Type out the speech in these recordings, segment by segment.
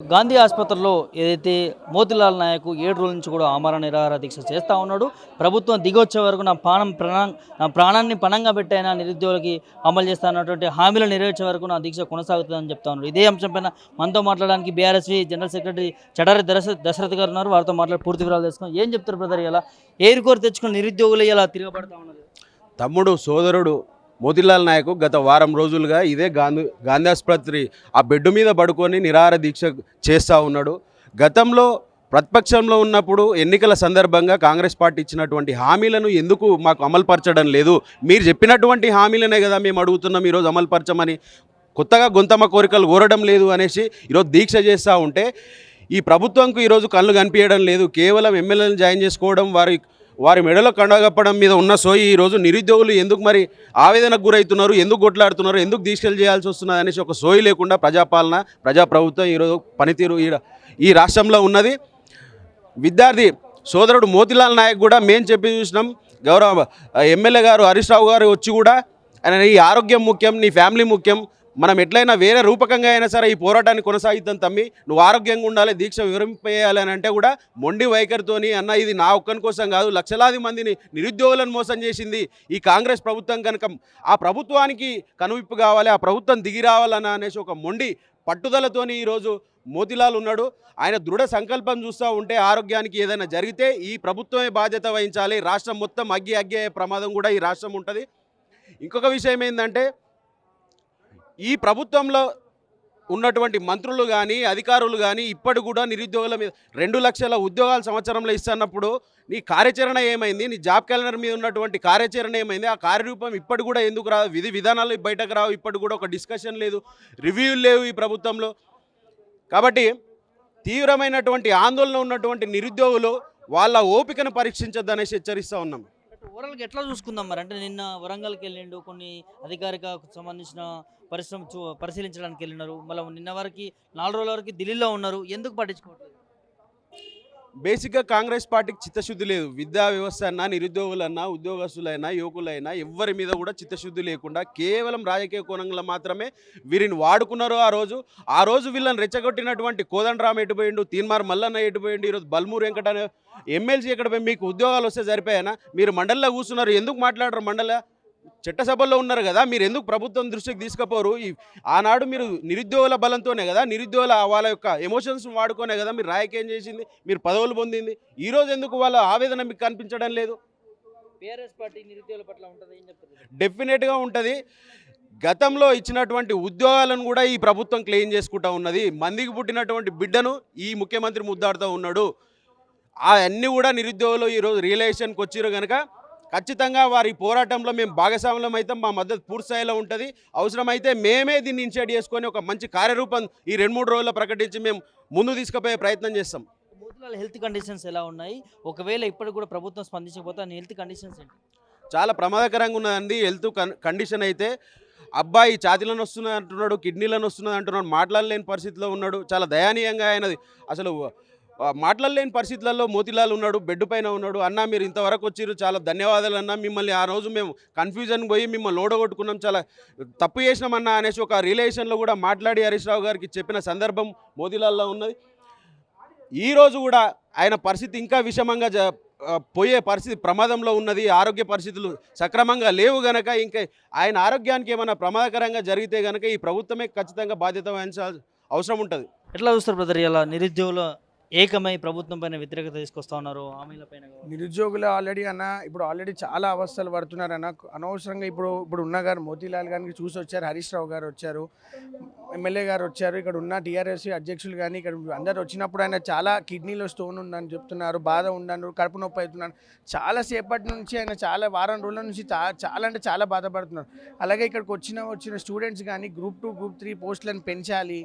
గాంధీ ఆసుపత్రిలో ఏదైతే మోతిలాల్ నాయక్ ఏడు రోజుల నుంచి కూడా ఆమరణ నిరాహార దీక్ష చేస్తూ ఉన్నాడు. ప్రభుత్వం దిగొచ్చే వరకు నా ప్రాణం ప్రాణం నా ప్రాణాన్ని పణంగా పెట్టైనా నిరుద్యోగులకి అమలు చేస్తానటువంటి హామీలు నెరవేర్చే వరకు నా దీక్ష కొనసాగుతుందని చెప్తా ఉన్నారు ఇదే అంశంపైన మనతో మాట్లాడడానికి బీఆర్ఎస్వి జనరల్ సెక్రటరీ చడారి దశ దశరథ్ గారు ఉన్నారు. వారితో మాట్లాడి పూర్తి వివరాలు తెలుసుకున్నాం ఏం చెప్తారు బ్రదర్ ఇలా ఏరుకోరు తెచ్చుకుని నిరుద్యోగులు ఇలా తిరగబడతా ఉన్నారు. తమ్ముడు సోదరుడు మోతిలాల్ నాయక్ గత వారం రోజులుగా ఇదే గాంధీ గాంధీ ఆసుపత్రి ఆ బెడ్ మీద పడుకొని నిరాహార దీక్ష చేస్తూ ఉన్నాడు. గతంలో ప్రతిపక్షంలో ఉన్నప్పుడు ఎన్నికల సందర్భంగా కాంగ్రెస్ పార్టీ ఇచ్చినటువంటి హామీలను ఎందుకు మాకు అమలుపరచడం లేదు? మీరు చెప్పినటువంటి హామీలనే కదా మేము అడుగుతున్నాం ఈరోజు అమలుపరచమని. కొత్తగా గొంతమ్మ కోరికలు కోరడం లేదు అనేసి ఈరోజు దీక్ష చేస్తూ ఉంటే ఈ ప్రభుత్వంకు ఈరోజు కళ్ళు కనిపించడం లేదు. కేవలం ఎమ్మెల్యేలను జాయిన్ చేసుకోవడం వారి వారి మెడలో కండగప్పడం మీద ఉన్న సోయి ఈరోజు నిరుద్యోగులు ఎందుకు మరి ఆవేదనకు గురవుతున్నారు? ఎందుకు కొట్లాడుతున్నారు? ఎందుకు దీక్షలు చేయాల్సి వస్తున్నది అనేసి ఒక సోయి లేకుండా ప్రజాపాలన ప్రజాప్రభుత్వం ఈరోజు పనితీరు ఈ ఈ రాష్ట్రంలో ఉన్నది. విద్యార్థి సోదరుడు మోతిలాల్ నాయక్ కూడా మేము చెప్పి చూసినాం. గౌరవ ఎమ్మెల్యే గారు హరీష్ రావు గారు వచ్చి కూడా ఆయన ఈ ఆరోగ్యం ముఖ్యం నీ ఫ్యామిలీ ముఖ్యం మనం ఎట్లయినా వేరే రూపకంగా అయినా సరే ఈ పోరాటాన్ని కొనసాగిద్దాం తమ్మి. నువ్వు ఆరోగ్యంగా ఉండాలి దీక్ష వివరింపేయాలి అని అంటే కూడా మొండి వైఖరితోని అన్న ఇది నా ఒక్కని కోసం కాదు లక్షలాది మందిని నిరుద్యోగులను మోసం చేసింది ఈ కాంగ్రెస్ ప్రభుత్వం కనుక. ఆ ప్రభుత్వానికి కనువిప్పు కావాలి ఆ ప్రభుత్వం దిగి రావాలని అనేసి ఒక మొండి పట్టుదలతోని ఈరోజు మోతిలాల్ ఉన్నాడు. ఆయన దృఢ సంకల్పం చూస్తూ ఉంటే ఆరోగ్యానికి ఏదైనా జరిగితే ఈ ప్రభుత్వమే బాధ్యత వహించాలి. రాష్ట్రం మొత్తం అగ్గి అగ్గి ప్రమాదం కూడా ఈ రాష్ట్రం ఉంటుంది. ఇంకొక విషయం ఏంటంటే ఈ ప్రభుత్వంలో ఉన్నటువంటి మంత్రులు కానీ అధికారులు కానీ ఇప్పటి కూడా నిరుద్యోగుల మీద రెండు లక్షల ఉద్యోగాలు సంవత్సరంలో ఇస్తున్నప్పుడు నీ కార్యాచరణ ఏమైంది? నీ జాబ్ క్యాలెండర్ మీద ఉన్నటువంటి కార్యాచరణ ఏమైంది? ఆ కార్యరూపం ఇప్పటి కూడా ఎందుకు రాదు విధి విధానాలు బయటకు రావు? ఇప్పటి కూడా ఒక డిస్కషన్ లేదు. రివ్యూలు లేవు ఈ ప్రభుత్వంలో. కాబట్టి తీవ్రమైనటువంటి ఆందోళన ఉన్నటువంటి నిరుద్యోగులు వాళ్ళ ఓపికను పరీక్షించద్దనేసి హెచ్చరిస్తూ ఉన్నాం. ఓవరాల్గా ఎట్లా చూసుకుందాం మరి? అంటే నిన్న వరంగల్కి వెళ్ళిండు కొన్ని అధికారిక సంబంధించిన పరిశ్రమ చూ పరిశీలించడానికి వెళ్ళినారు. మళ్ళీ నిన్న వరకు నాలుగు రోజుల వరకు ఢిల్లీలో ఉన్నారు. ఎందుకు పట్టించుకోవట్లేదు? బేసిక్గా కాంగ్రెస్ పార్టీకి చిత్తశుద్ధి లేదు. విద్యా వ్యవస్థ అన్నా నిరుద్యోగులన్నా ఉద్యోగస్తులైనా యువకులైనా ఎవ్వరి మీద కూడా చిత్తశుద్ధి లేకుండా కేవలం రాజకీయ కోణంలో మాత్రమే వీరిని వాడుకున్నారు ఆ రోజు. ఆ రోజు వీళ్ళని రెచ్చగొట్టినటువంటి కోదండరామ్ ఎటుపోయిండు తీన్మార్ మల్లన్న ఎటుపోయిండు ఈరోజు బల్మూరు వెంకట ఎమ్మెల్సీ ఎక్కడ పోయి మీకు ఉద్యోగాలు వస్తే సరిపోయానా మీరు మండలిలో కూర్చున్నారు ఎందుకు మాట్లాడరు మండల చట్టసభల్లో ఉన్నారు కదా మీరు ఎందుకు ప్రభుత్వం దృష్టికి తీసుకుపోరు? ఈ ఆనాడు మీరు నిరుద్యోగుల బలంతోనే కదా నిరుద్యోగుల వాళ్ళ యొక్క ఎమోషన్స్ వాడుకోనే కదా మీరు రాయకేం చేసింది? మీరు పదవులు పొందింది. ఈ రోజు ఎందుకు వాళ్ళ ఆవేదన మీకు కనిపించడం లేదు? డెఫినెట్గా ఉంటుంది. గతంలో ఇచ్చినటువంటి ఉద్యోగాలను కూడా ఈ ప్రభుత్వం క్లెయిమ్ చేసుకుంటా ఉన్నది. మందికి పుట్టినటువంటి బిడ్డను ఈ ముఖ్యమంత్రి ముద్దాడుతూ ఉన్నాడు. అన్నీ కూడా నిరుద్యోగులు ఈరోజు రియలైజేషన్కి వచ్చిరు కనుక ఖచ్చితంగా వారి పోరాటంలో మేము భాగస్వామ్యం అయితే మా మద్దతు పూర్తి స్థాయిలో ఉంటుంది. అవసరమైతే మేమే దీన్ని ఇనిషియేట్ చేసుకొని ఒక మంచి కార్యరూపం ఈ రెండు మూడు రోజుల్లో ప్రకటించి మేము ముందు తీసుకుపోయే ప్రయత్నం చేస్తాం. మోతిలాల్ హెల్త్ కండిషన్స్ ఎలా ఉన్నాయి? ఒకవేళ ఇప్పటికి కూడా ప్రభుత్వం స్పందించకపోతే హెల్త్ కండిషన్స్ ఏంటి? చాలా ప్రమాదకరంగా ఉన్నదండి హెల్త్ కన్ కండిషన్ అయితే. అబ్బాయి ఛాతీలను వస్తున్నది అంటున్నాడు కిడ్నీలను వస్తున్నది అంటున్నాడు మాట్లాడలేని పరిస్థితిలో ఉన్నాడు. చాలా దయానీయంగా ఆయనది అసలు మాట్లాడలేని పరిస్థితులలో మోతిలాల్ ఉన్నాడు బెడ్ పైన ఉన్నాడు. అన్న మీరు ఇంతవరకు వచ్చిర్రు. చాలా ధన్యవాదాలు అన్న. మిమ్మల్ని ఆ రోజు మేము కన్ఫ్యూజన్ పోయి మిమ్మల్ని ఓడగొట్టుకున్నాం. చాలా తప్పు చేసినామన్నా అనేసి ఒక రిలేషన్లో కూడా మాట్లాడి హరీష్ రావు గారికి చెప్పిన సందర్భం మోతిలాల్లో ఉన్నది. ఈరోజు కూడా ఆయన పరిస్థితి ఇంకా విషమంగా జ పోయే పరిస్థితి ప్రమాదంలో ఉన్నది. ఆరోగ్య పరిస్థితులు సక్రమంగా లేవు గనక ఇంకా ఆయన ఆరోగ్యానికి ఏమైనా ప్రమాదకరంగా జరిగితే గనక ఈ ప్రభుత్వమే ఖచ్చితంగా బాధ్యత వహించాల్సిన అవసరం ఉంటుంది. ఎట్లా చూస్తారు బ్రదర్ ఇలా నిరుద్యోగుల ఏకమై ప్రభుత్వం పైన వ్యతిరేకత తీసుకొస్తా ఉన్నారు హామీల పైన నిరుద్యోగులు ఆల్రెడీ అన్న ఇప్పుడు ఆల్రెడీ చాలా అవస్థలు పడుతున్నారు అన్న. అనవసరంగా ఇప్పుడు ఇప్పుడు ఉన్న గారు మోతీలాల్ గారికి చూసి వచ్చారు హరీష్ రావు గారు వచ్చారు ఎమ్మెల్యే గారు వచ్చారు ఇక్కడ ఉన్న టీఆర్ఎస్ అధ్యక్షులు కానీ ఇక్కడ అందరు వచ్చినప్పుడు ఆయన చాలా కిడ్నీలో స్టోన్ ఉందని చెప్తున్నారు బాధ ఉండను కడుపు నొప్పి అవుతున్నాను చాలా సేపటి నుంచి ఆయన చాలా వారం రోజుల నుంచి చాలా అంటే చాలా బాధపడుతున్నారు. అలాగే ఇక్కడికి వచ్చిన వచ్చిన స్టూడెంట్స్ కానీ గ్రూప్ టూ గ్రూప్ త్రీ పోస్టులను పెంచాలి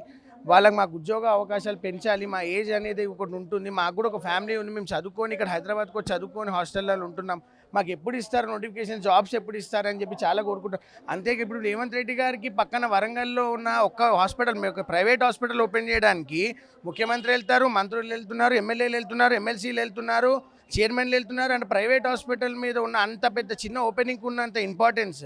వాళ్ళకి మాకు ఉద్యోగ అవకాశాలు పెంచాలి మా ఏజ్ అనేది ఒకటి ఉంటుంది మాకు కూడా ఒక ఫ్యామిలీ ఉంది మేము చదువుకొని ఇక్కడ హైదరాబాద్కి వచ్చి చదువుకొని హాస్టల్లో ఉంటున్నాం. మాకు ఎప్పుడు ఇస్తారు నోటిఫికేషన్ జాబ్స్ ఎప్పుడు ఇస్తారని చెప్పి చాలా కోరుకుంటాం. అంతే ఇప్పుడు రేవంత్ రెడ్డి గారికి పక్కన వరంగల్లో ఉన్న ఒక్క హాస్పిటల్ ఒక ప్రైవేట్ హాస్పిటల్ ఓపెన్ చేయడానికి ముఖ్యమంత్రి వెళ్తారు మంత్రులు వెళ్తున్నారు ఎమ్మెల్యేలు వెళ్తున్నారు ఎమ్మెల్సీలు వెళ్తున్నారు చైర్మన్లు వెళ్తున్నారు అండ్ ప్రైవేట్ హాస్పిటల్ మీద ఉన్న అంత పెద్ద చిన్న ఓపెనింగ్ ఉన్నంత ఇంపార్టెన్స్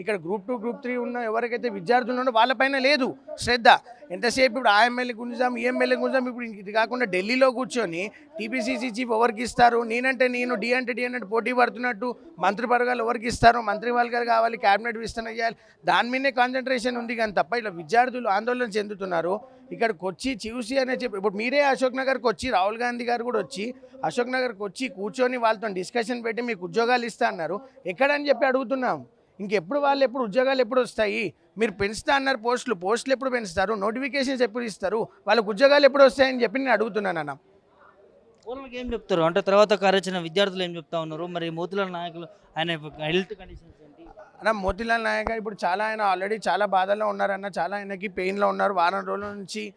ఇక్కడ గ్రూప్ టూ గ్రూప్ త్రీ ఉన్న ఎవరికైతే విద్యార్థులు ఉన్నారో వాళ్ళపైన లేదు శ్రద్ధ. ఎంతసేపు ఇప్పుడు ఆ ఎమ్మెల్యే గుంజాం ఈ ఎమ్మెల్యే గుంజాం ఇప్పుడు ఇది కాకుండా ఢిల్లీలో కూర్చొని టీపీసీసీ చీఫ్ ఎవరికి ఇస్తారు? నేనంటే నేను డి అంటే డి అంటే పోటీ పడుతున్నట్టు మంత్రి వర్గాలు ఎవరికి ఇస్తారు మంత్రి వర్గాలు కావాలి క్యాబినెట్ విస్తరణ చేయాలి. దాని మీదనే కాన్సన్ట్రేషన్ ఉంది కానీ తప్ప ఇలా విద్యార్థులు ఆందోళన చెందుతున్నారు. ఇక్కడికి వచ్చి చూసి అనే చెప్పి ఇప్పుడు మీరే అశోక్ నగర్కి వచ్చి రాహుల్ గాంధీ గారు కూడా వచ్చి అశోక్ నగర్కి వచ్చి కూర్చొని వాళ్ళతో డిస్కషన్ పెట్టి మీకు ఉద్యోగాలు ఇస్తా అన్నారు. ఎక్కడని చెప్పి అడుగుతున్నాం? ఇంకెప్పుడు వాళ్ళు ఎప్పుడు ఉద్యోగాలు ఎప్పుడు వస్తాయి? మీరు పెంచుతా అన్నారు పోస్టులు. పోస్టులు ఎప్పుడు పెంచుతారు? నోటిఫికేషన్స్ ఎప్పుడు ఇస్తారు? వాళ్ళకి ఉద్యోగాలు ఎప్పుడు వస్తాయని చెప్పి నేను అడుగుతున్నాను అన్న ఓనర్కి ఏం చెప్తారు? అంటే తర్వాత కార్యాచరణ విద్యార్థులు ఏం చెప్తా ఉన్నారు? మరి మోతిలాల్ నాయకులు ఆయన హెల్త్ కండిషన్స్ అన్న మోతిలాల్ నాయక్ ఇప్పుడు చాలా ఆయన ఆల్రెడీ చాలా బాధల్లో ఉన్నారన్న చాలా ఆయనకి పెయిన్లో ఉన్నారు. వారం రోజుల నుంచి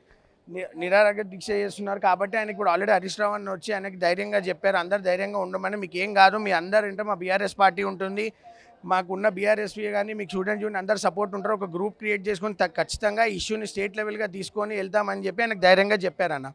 ని- నిరారోగ్య దీక్ష చేస్తున్నారు. కాబట్టి ఆయనకి ఇప్పుడు ఆల్రెడీ హరీష్ రావు అన్న వచ్చి ఆయనకి ధైర్యంగా చెప్పారు. అందరు ధైర్యంగా ఉండమని. మీకు ఏం కాదు. మీ అందరు అంటే మా బీఆర్ఎస్ పార్టీ ఉంటుంది. మాకున్న బీఆర్ఎస్పీ కానీ మీకు స్టూడెంట్ యూనియన్ అందరు సపోర్ట్ ఉంటారు. ఒక గ్రూప్ క్రియేట్ చేసుకొని త- ఖచ్చితంగా ఇష్యూని స్టేట్ లెవెల్గా తీసుకొని వెళ్తామని చెప్పి ఆయనకు ధైర్యంగా చెప్పారన్న